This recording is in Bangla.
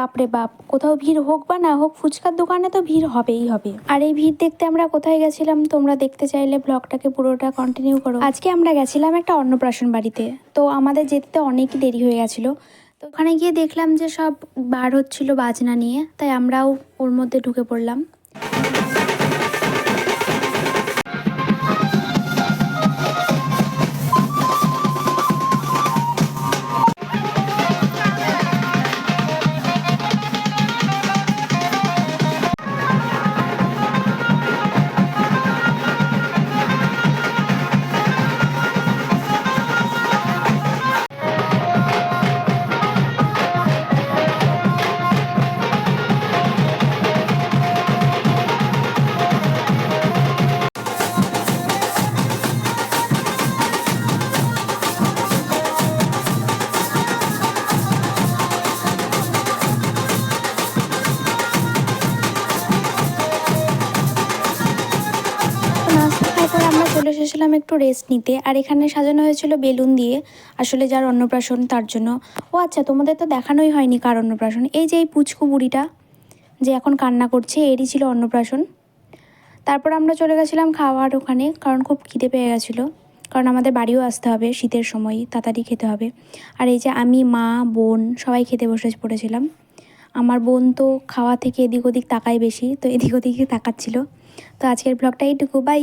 বাপরে বাপ, কোথাও ভিড় হোক বা না হোক, ফুচকার দোকানে তো ভিড় হবেই হবে। আর এই ভিড় দেখতে আমরা কোথায় গেছিলাম, তোমরা দেখতে চাইলে ব্লগটাকে পুরোটা কন্টিনিউ করো। আজকে আমরা গেছিলাম একটা অন্নপ্রাশন বাড়িতে, তো আমাদের যেতে অনেক দেরি হয়ে গেছিল। তো ওখানে গিয়ে দেখলাম যে সব বার হচ্ছিল বাজনা নিয়ে, তাই আমরাও ওর মধ্যে ঢুকে পড়লাম। নাস্তা খাওয়ার পর আমরা চলে এসেছিলাম একটু রেস্ট নিতে। আর এখানে সাজানো হয়েছিল বেলুন দিয়ে। আসলে যার অন্নপ্রাশন, তার জন্য। ও আচ্ছা তোমাদের তো দেখানোই হয়নি কার অন্নপ্রাশন। এই যে এই পুচকু বুড়িটা যে এখন কান্না করছে, এরই ছিল অন্নপ্রাশন। তারপর আমরা চলে গেছিলাম খাওয়ার ওখানে, কারণ খুব খিদে পেয়ে গেছিল। কারণ আমাদের বাড়িও আসতে হবে শীতের সময়, তাড়াতাড়ি খেতে হবে। আর এই যে আমি, মা, বোন, সবাই খেতে বসে পড়েছিলাম। আমার বোন তো খাওয়া থেকে এদিক ওদিক তাকায় বেশি, তো এদিক ওদিকে তাকাচ্ছিল। তো আজকের ব্লগটা এইটুকু বাই